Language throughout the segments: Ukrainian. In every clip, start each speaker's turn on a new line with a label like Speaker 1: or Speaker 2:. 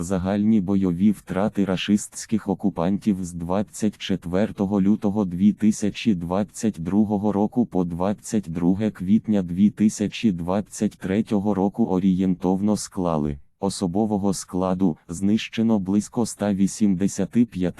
Speaker 1: Загальні бойові втрати рашистських окупантів з 24 лютого 2022 року по 22 квітня 2023 року орієнтовно склали. Особового складу знищено близько 185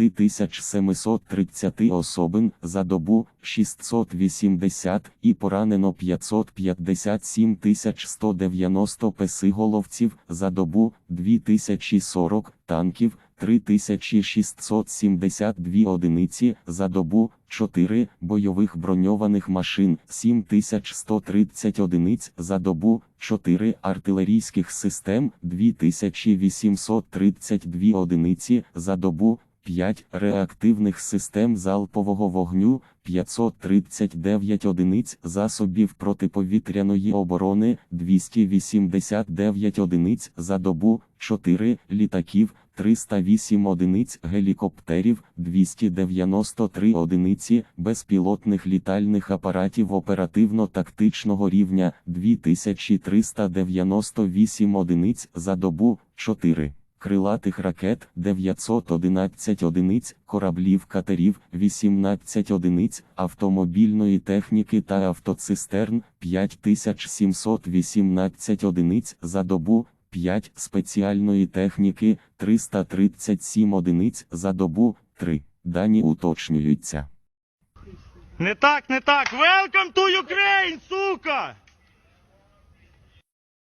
Speaker 1: 730 особин за добу 680 і поранено 557 190 песиголовців за добу 2040 танків 3672 одиниці за добу, 4 бойових броньованих машин, 7130 одиниць за добу, 4 артилерійських систем, 2832 одиниці за добу, 5 реактивних систем залпового вогню, 539 одиниць засобів протиповітряної оборони, 289 одиниць за добу, 4 літаків, 308 одиниць гелікоптерів, 293 одиниці безпілотних літальних апаратів оперативно-тактичного рівня, 2398 одиниць за добу, 4 крилатих ракет, 911 одиниць, кораблів катерів, 18 одиниць, автомобільної техніки та автоцистерн, 5718 одиниць за добу, 5 спеціальної техніки, 337 одиниць за добу, 3. Дані уточнюються.
Speaker 2: Не так, не так. Welcome to Ukraine!